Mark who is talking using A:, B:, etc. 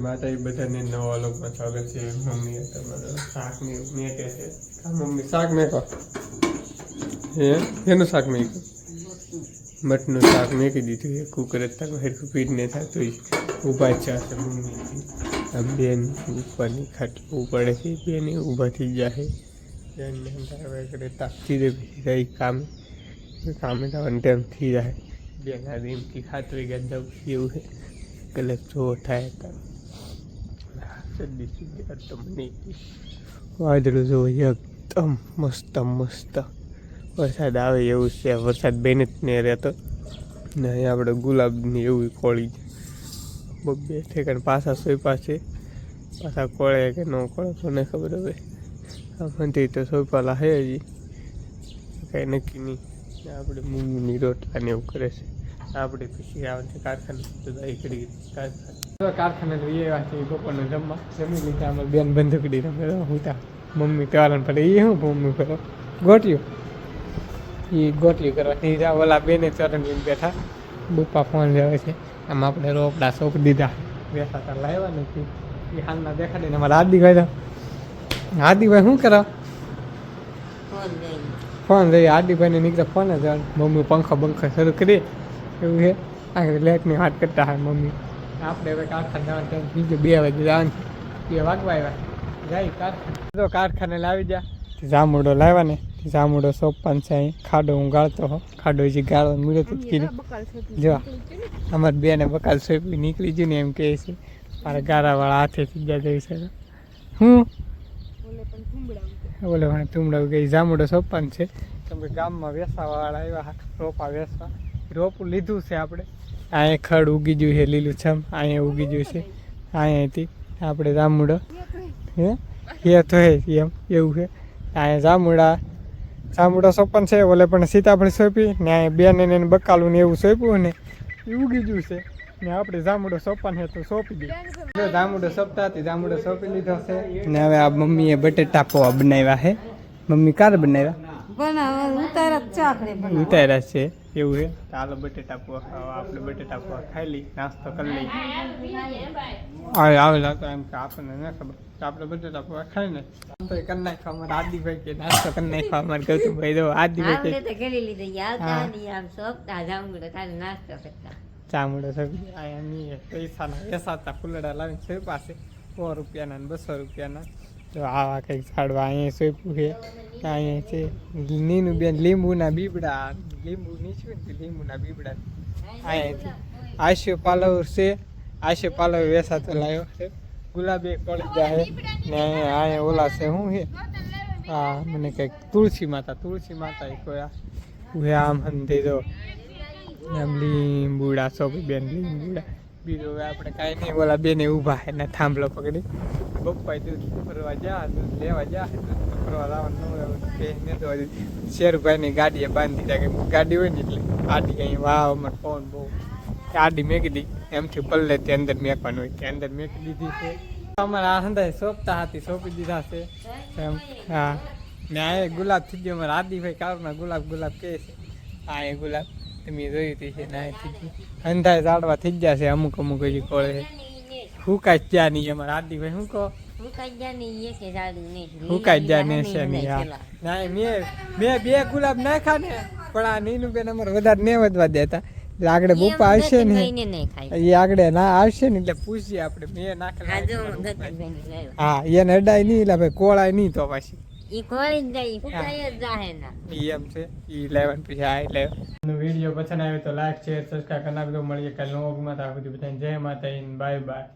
A: માતા બધાને નવા લોકમાં સ્વાગત છે. મમ્મી તમારો શાકની છે. મમ્મી, શાક મેકો. હે? એનું શાક મેક્યું? મટનું શાક મેકી દીધું. એ કુકર તારું હેરખું પીટ ને થતું ઊભા જ છે મમ્મી બેન ઉપરની ખાટ પડે છે. બેન ઊભા થઈ જાય બેનને કરે તાપતી દે પછી કામ. કામે થવાનું ટાઈમ થઈ જાય. બેન આ રીમથી ખાતરી ગયા દઉં એવું જો થાય તો સદી સુધી તો મને વાદળું જો એકદમ મસ્ત મસ્ત વરસાદ આવે એવું છે વરસાદ બેને જ નહીં રહેતો ને અહીંયા આપણે ગુલાબની એવું કોળી બબ્બે ઠેકાણ પાછા સોયપા છે પાછા કોળે કે ન કોળે કોને ખબર હવે આ મંદિર તો સોયપાલા હે હજી કાંઈ નક્કી નહીં ને આપણે મૂંગની રોટલા ને એવું કરે છે આપણે પછી આવે છે કારખાને કરી કારખાને. કારખાને આવ્યા છે બપોરનું જમવા. જમી લીધા અમે બેન બંધકડી રમે. હુતા મમ્મી કારણ પડે એ હું મમ્મી કરો? ગોટ્યું એ ગોટ્યું કરવાથી એ જા ઓલા બેને ચરણ લઈને બેઠા. બપ્પા ફોન લેવે છે. આમ આપણે રોપડા સોંપ દીધા. બેઠા તા લાવ્યા નથી એ હાલના દેખાડીને અમારા હાર્દિકભાઈ તો. હાર્દિકભાઈ શું કરો? ફોન લઈ હાર્દિકભાઈને નીકળે ફોન જ. મમ્મી પંખો બંખો શરૂ કરી. એવું છે? આ લેટની વાત કરતા હોય મમ્મી. આપણે હવે કારખાને જવાનું બીજું બે વાગે જવાનું બે વાગવા આવ્યા. જાય કારખાને. તો કારખાને લાવી જા. જામુડો લાવ્યા ને જામુડો સોપાન છે અહીં. ખાડો હું ગાળતો હો. ખાડો જે ગાળો મળ્યો તો કીધું. જો, અમારે બેને બકાલ સોંપી, નીકળી ગયું ને એમ કહે છે. મારા ગારાવાળા હાથે થઈ ગયા જઈ છે. હું? ઓલે મને તુમડા ગઈ. જામુડો સોપાન છે. કેમ કે ગામમાં વેસાવાળા આવ્યા રોપા વેસવા. રોપું લીધું છે આપણે. અહીંયા ખડ ઉગી ગયું છે લીલુંછમ અહીંયા ઉગી ગયું છે. અહીંયાથી આપણે જામુડો હે? એ તો હે એમ, એવું છે. અહીંયા જામુડા જામુડા સોપન છે, ઓલે પણ સીતાફળ સોંપી ને અહીંયા બેન એને બકાલું ને એવું સોંપ્યું ને એ ઉગી ગયું છે. ને આપણે જામુડો સોપન છે તો સોંપી દીધું જામુડો સોપતાથી જામુડો સોંપી લીધો છે. ને હવે આ મમ્મીએ બટેટા પોવા બનાવ્યા છે. મમ્મી કાર બનાવ્યા?
B: પણ ઉતાર જ ચાકડે પણ
A: ઉતાર્યા છે એવું છે. ચાલો બટેટા પોવા ખાવા આપણે બટેટા પૌવા ખાઈ લઈ નાસ્તો કરી લઈ આવે આવેલા તો એમ કે આપણને ન ખબર આપણે બટેટા પૌવા ખાઈ ને તો એ કરી નાખવા અમારે આદિભાઈ કે નાસ્તો કરી નાખવા અમારે ગૌતમભાઈ દો આદિભાઈ
B: આપણે
A: કે
B: તો કરી લીધી આવતા. નહીં આમ શોખ તાજા ઉંગડો ખાલી નાસ્તો કરતા.
A: ચામડો સબજી આયા નહીં પૈસાના વેસાતા ફૂલડા લાવીને છે પાસે સો રૂપિયાના ને બસો રૂપિયાના. તો આવા કંઈક ઝાડવા અહીંયા સોંપ્યું છે. અહીંયા છે નીનું બેન, લીંબુના બીબડા. લીંબુ નીચું ને લીંબુના બીબડા. અહીંયા છે આશિયો પાલવ છે. આશ્યો પાલવ વેસાતો લાવ્યો છે. ગુલાબી કોળી જાય ને અહીંયા ઓલા છે, શું છે? હા, મને કંઈક તુલસી માતા તુલસી માતા એ કોઈ આ આમ હંધે જો. આમ લીંબુડા, સોપી બેન લીંબુડા. બીજું હવે આપણે કાંઈ નહીં, ઓલા બેને ઊભા હે ને થાંભલો પકડી. બપ્પાએ દૂધ ફરવા જા દૂધ લેવા જા દૂધ ફરવા લાવવાનું ન હોય બે ને તો શેરભાઈની ગાડીએ બાંધી દે ગાડી હોય ને એટલે આડી કંઈ વાવ, અમારે ફોન બહુ. આડી મેકી દી, એમથી પલ્લે તે અંદર મેકવાનું હોય તે અંદર મેકી દીધી છે. અમારે આ હંધાય સોંપતા હતી સોંપી દીધા છે. એમ, હા. ને આ ગુલાબ થઈ ગયો, અમારા આદિભાઈ કાળના ગુલાબ ગુલાબ કહે છે. આ ગુલાબ. તમે જોયું હતી છે ના થઈ અંધાય ઝાડવા થઈ ગયા છે અમુક અમુક હજી કોળે. હુકાઈ જ જ્યાં નહીં અમારા આદિભાઈ શું કહો? હુકાઈ જ્યાં છે નહીં ના મેં મેં બે ગુલાબ નાખ્યા ને પણ આ નીનું બેન અમારે વધારે ને વધવા દેતા આગળ બપા આવશે ને એ આગળ ના આવશે ને એટલે પૂછીએ આપણે. મેં નાખેલા
B: હા
A: એને અડાય નહીં એટલે ભાઈ કોળાય નહીં તો પાછી.
B: ઈ કોળી જ જાય ફૂકાઈ જ જાહે ના.
A: ઈ એમ છે ઈ લેવન પછી આ લેવન વીડિયો પસંદ આવ્યો તો લાઈક શેર સબસ્ક્રાઈબ કરી નાખજો મળીએ કાલે નવો માં. ત્યાં સુધી બધાને જય માતા બાય બાય